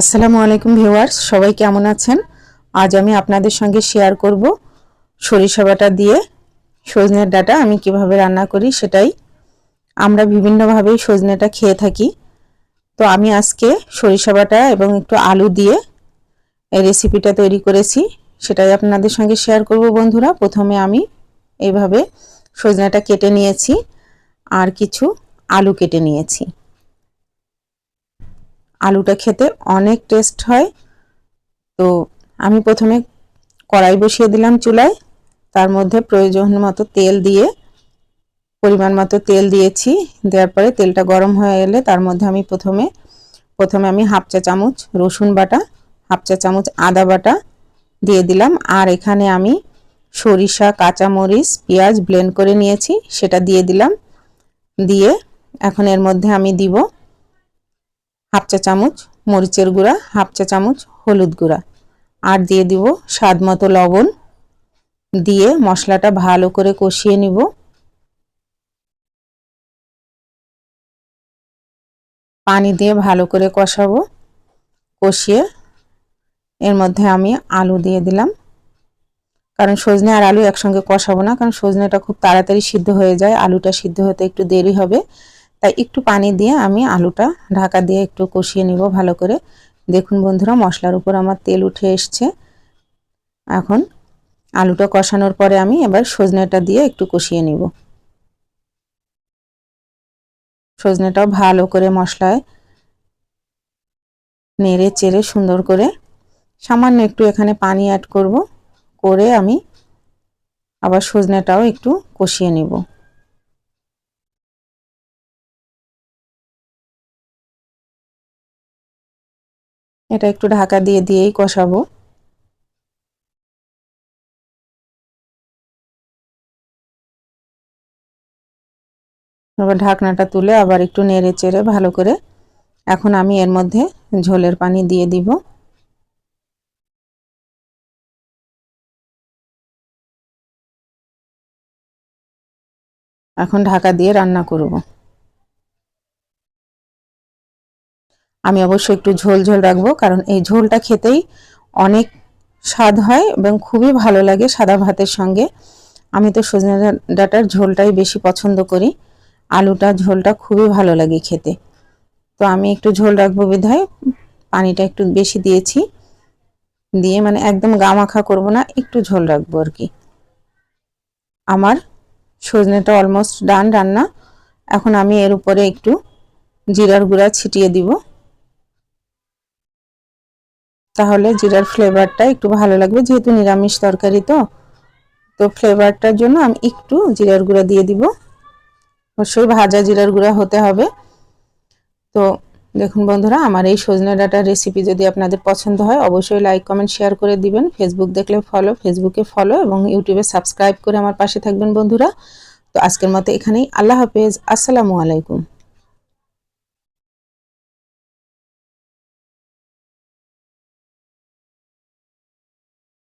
আসসালামু আলাইকুম ভিউয়ার্স, সবাই কেমন আছেন? আজ আমি আপনাদের সঙ্গে শেয়ার করব সরিষা বাটা দিয়ে সজনের ডাটা, আমি কীভাবে রান্না করি সেটাই। আমরা বিভিন্নভাবেই সজনেটা খেয়ে থাকি। তো আমি আজকে সরিষা বাটা এবং একটু আলু দিয়ে এই রেসিপিটা তৈরি করেছি, সেটাই আপনাদের সঙ্গে শেয়ার করব বন্ধুরা। প্রথমে আমি এইভাবে সজনাটা কেটে নিয়েছি আর কিছু আলু কেটে নিয়েছি। আলুটা খেতে অনেক টেস্ট হয়। তো আমি প্রথমে কড়াই বসিয়ে দিলাম চুলায়। তার মধ্যে প্রয়োজন মতো তেল দিয়ে, পরিমাণ মতো তেল দিয়েছি। দেওয়ার পরে তেলটা গরম হয়ে গেলে তার মধ্যে আমি প্রথমে প্রথমে আমি হাফ চা চামচ রসুন বাটা, হাফ চা চামচ আদা বাটা দিয়ে দিলাম। আর এখানে আমি সরিষা, কাঁচামরিচ, পেঁয়াজ ব্লেন্ড করে নিয়েছি, সেটা দিয়ে দিলাম। দিয়ে এখন এর মধ্যে আমি দিব হাফ চা চামচ মরিচের গুঁড়া, হাফ চা চামচ হলুদ গুঁড়া। আর দিয়ে দিব স্বাদ মতো লবণ। দিয়ে মশলাটা ভালো করে কষিয়ে নিব। পানি দিয়ে ভালো করে কষাবো। কষিয়ে এর মধ্যে আমি আলু দিয়ে দিলাম। কারণ সজনে আর আলু একসঙ্গে কষাবো না, কারণ সজনেটা খুব তাড়াতাড়ি সিদ্ধ হয়ে যায়, আলুটা সিদ্ধ হতে একটু দেরি হবে। তাই একটু পানি দিয়ে আমি আলুটা ঢাকা দিয়ে একটু কষিয়ে নিব ভালো করে। দেখুন বন্ধুরা, মশলার উপর আমার তেল উঠে এসছে। এখন আলুটা কষানোর পরে আমি এবার সজনেটা দিয়ে একটু কষিয়ে নিব। সজনেটাও ভালো করে মশলায় নেড়ে চেড়ে সুন্দর করে সামান্য একটু এখানে পানি অ্যাড করব, করে আমি আবার সজনেটাও একটু কষিয়ে নিব। এটা একটু ঢাকা দিয়ে দিয়েই কষাবো। এবার ঢাকনাটা তুলে আবার একটু নেড়ে চেড়ে ভালো করে এখন আমি এর মধ্যে ঝোলের পানি দিয়ে দিব। এখন ঢাকা দিয়ে রান্না করব। আমি অবশ্যই একটু ঝোল ঝোল রাখব, কারণ এই ঝোলটা খেতেই অনেক স্বাদ হয় এবং খুবই ভালো লাগে সাদা ভাতের সঙ্গে। আমি তো সজনে ডাটার ঝোলটাই বেশি পছন্দ করি। আলুটা, ঝোলটা খুবই ভালো লাগে খেতে। তো আমি একটু ঝোল রাখব বিধায়, পানিটা একটু বেশি দিয়েছি। দিয়ে মানে একদম গামাখা করব না, একটু ঝোল রাখব আর কি। আমার সজনেটা অলমোস্ট ডান রান্না। এখন আমি এর উপরে একটু জিরার গুঁড়া ছিটিয়ে দিব। তাহলে জিরার ফ্লেভারটা একটু ভালো লাগবে, যেহেতু নিরামিষ তরকারি তো। তো ফ্লেভারটার জন্য আমি একটু জিরার গুঁড়া দিয়ে দিব। অবশ্যই ভাজা জিরার গুঁড়া হতে হবে। তো দেখুন বন্ধুরা, আমার এই সজনে ডাটার রেসিপি যদি আপনাদের পছন্দ হয়, অবশ্যই লাইক কমেন্ট শেয়ার করে দিবেন। ফেসবুক দেখলে ফলো ফেসবুকে ফলো এবং ইউটিউবে সাবস্ক্রাইব করে আমার পাশে থাকবেন বন্ধুরা। তো আজকের মতো এখানেই, আল্লাহ হাফেজ, আসসালামু আলাইকুম।